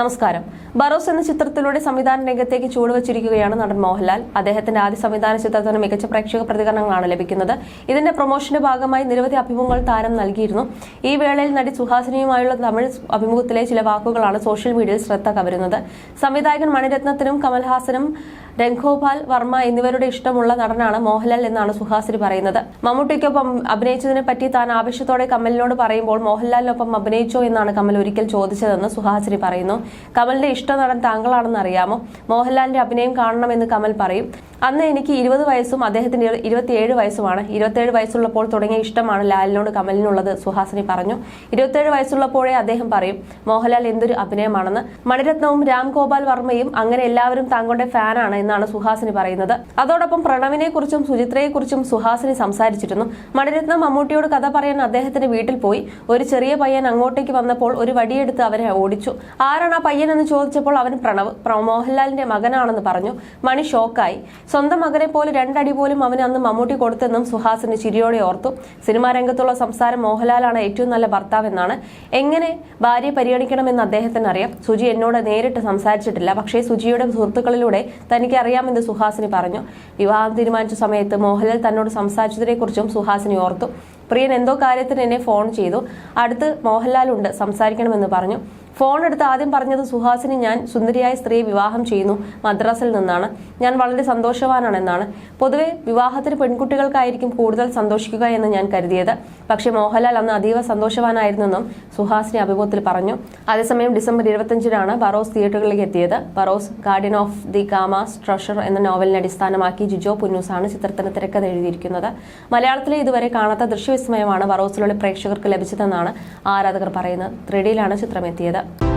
നമസ്കാരം ബറോസ് എന്ന ചിത്രത്തിലൂടെ സംവിധാന രംഗത്തേക്ക് ചുവടുവച്ചിരിക്കുകയാണ് നടൻ മോഹൻലാൽ. അദ്ദേഹത്തിന്റെ ആദ്യ സംവിധാന ചിത്രത്തിന് മികച്ച പ്രേക്ഷക പ്രതികരണങ്ങളാണ് ലഭിക്കുന്നത്. ഇതിന്റെ പ്രൊമോഷന്റെ ഭാഗമായി നിരവധി അഭിമുഖങ്ങൾ താരം നൽകിയിരുന്നു. ഈ വേളയിൽ നടി സുഹാസിനിയുമായുള്ള തമിഴ് അഭിമുഖത്തിലെ ചില വാക്കുകളാണ് സോഷ്യൽ മീഡിയയിൽ ശ്രദ്ധ കവരുന്നത്. സംവിധായകൻ മണിരത്നത്തിനും കമൽഹാസനും രംഗോപാൽ വർമ്മ എന്നിവരുടെ ഇഷ്ടമുള്ള നടനാണ് മോഹൻലാൽ എന്നാണ് സുഹാസിനി പറയുന്നത്. മമ്മൂട്ടിക്കൊപ്പം അഭിനയിച്ചതിനെ പറ്റി താൻ ആവശ്യത്തോടെ കമലിനോട് പറയുമ്പോൾ മോഹൻലാലിനൊപ്പം അഭിനയിച്ചോ എന്നാണ് കമൽ ഒരിക്കൽ ചോദിച്ചതെന്ന് സുഹാസിനി പറയുന്നു. കമലിന്റെ ഇഷ്ട നടൻ താങ്കളാണെന്ന് അറിയാമോ? മോഹൻലാലിന്റെ അഭിനയം കാണണമെന്ന് കമൽ പറയും. അന്ന് എനിക്ക് ഇരുപത് വയസ്സും അദ്ദേഹത്തിന്റെ ഇരു- ഇരുപത്തിയേഴ് വയസ്സുമാണ്. ഇരുപത്തിയേഴ് വയസ്സുള്ളപ്പോൾ തുടങ്ങിയ ഇഷ്ടമാണ് ലാലിനോട് കമലിനുള്ളത് സുഹാസിനി പറഞ്ഞു. ഇരുപത്തിയേഴ് വയസ്സുള്ളപ്പോഴേ അദ്ദേഹം പറയും മോഹൻലാൽ എന്തൊരു അഭിനയമാണെന്ന്. മണിരത്നവും രാം ഗോപാൽ വർമ്മയും അങ്ങനെ എല്ലാവരും താങ്കളുടെ ഫാനാണ് എന്നാണ് സുഹാസിനി പറയുന്നത്. അതോടൊപ്പം പ്രണവിനെ കുറിച്ചും സുചിത്രയെ കുറിച്ചും സുഹാസിനി സംസാരിച്ചിരുന്നു. മണിരത്നം മമ്മൂട്ടിയോട് കഥ പറയാൻ അദ്ദേഹത്തിന്റെ വീട്ടിൽ പോയി. ഒരു ചെറിയ പയ്യൻ അങ്ങോട്ടേക്ക് വന്നപ്പോൾ ഒരു വടിയെടുത്ത് അവരെ ഓടിച്ചു. ആരാണ് ആ പയ്യൻ? എന്ന് ചോദിച്ചപ്പോൾ അവൻ പ്രണവ് പ്ര- മോഹൻലാലിന്റെ മകനാണെന്ന് പറഞ്ഞു. മണി ഷോക്കായി. സ്വന്തം മകനെ പോലെ രണ്ടടി പോലും അവന് അന്ന് മമ്മൂട്ടി കൊടുത്തെന്നും സുഹാസിന് ചിരിയോടെ ഓർത്തു. സിനിമാ രംഗത്തുള്ള സംസാരം മോഹൻലാലാണ് ഏറ്റവും നല്ല ഭർത്താവെന്നാണ്. എങ്ങനെ ഭാര്യയെ പരിഗണിക്കണമെന്ന് അദ്ദേഹത്തിന് അറിയാം. സുജി എന്നോട് നേരിട്ട് സംസാരിച്ചിട്ടില്ല. പക്ഷേ സുജിയുടെ സുഹൃത്തുക്കളിലൂടെ തനിക്ക് അറിയാമെന്ന് സുഹാസിനി പറഞ്ഞു. വിവാഹം തീരുമാനിച്ച സമയത്ത് മോഹൻലാൽ തന്നോട് സംസാരിച്ചതിനെക്കുറിച്ചും സുഹാസിനി ഓർത്തു. പ്രിയൻ എന്തോ കാര്യത്തിന് എന്നെ ഫോൺ ചെയ്തു. അടുത്ത് മോഹൻലാൽ ഉണ്ട് സംസാരിക്കണമെന്ന് പറഞ്ഞു. ഫോൺ എടുത്ത് ആദ്യം പറഞ്ഞത് സുഹാസിനി ഞാൻ സുന്ദരിയായ സ്ത്രീയെ വിവാഹം ചെയ്യുന്നു മദ്രാസിൽ നിന്നാണ്. ഞാൻ വളരെ സന്തോഷവാനാണെന്നാണ്. പൊതുവെ വിവാഹത്തിന് പെൺകുട്ടികൾക്കായിരിക്കും കൂടുതൽ സന്തോഷിക്കുക എന്ന് ഞാൻ കരുതിയത്. പക്ഷേ മോഹൻലാൽ അന്ന് അതീവ സന്തോഷവാനായിരുന്നെന്നും സുഹാസിനി അഭിമുഖത്തിൽ പറഞ്ഞു. അതേസമയം ഡിസംബർ ഇരുപത്തിയഞ്ചിനാണ് ബറോസ് തിയേറ്ററുകളിലേക്ക് എത്തിയത്. Barroz guardian of the Gama's treasure എന്ന നോവലിനെ അടിസ്ഥാനമാക്കി ജിജോ പുന്നൂസാണ് ചിത്രത്തിന് തിരക്കഥ എഴുതിയിരിക്കുന്നത്. മലയാളത്തിലെ ഇതുവരെ കാണാത്ത ദൃശ്യവിസ്മയമാണ് വറോസിലുള്ള പ്രേക്ഷകർക്ക് ലഭിച്ചതെന്നാണ് ആരാധകർ പറയുന്നത്. ത്രിഡിയിലാണ് ചിത്രം എത്തിയത്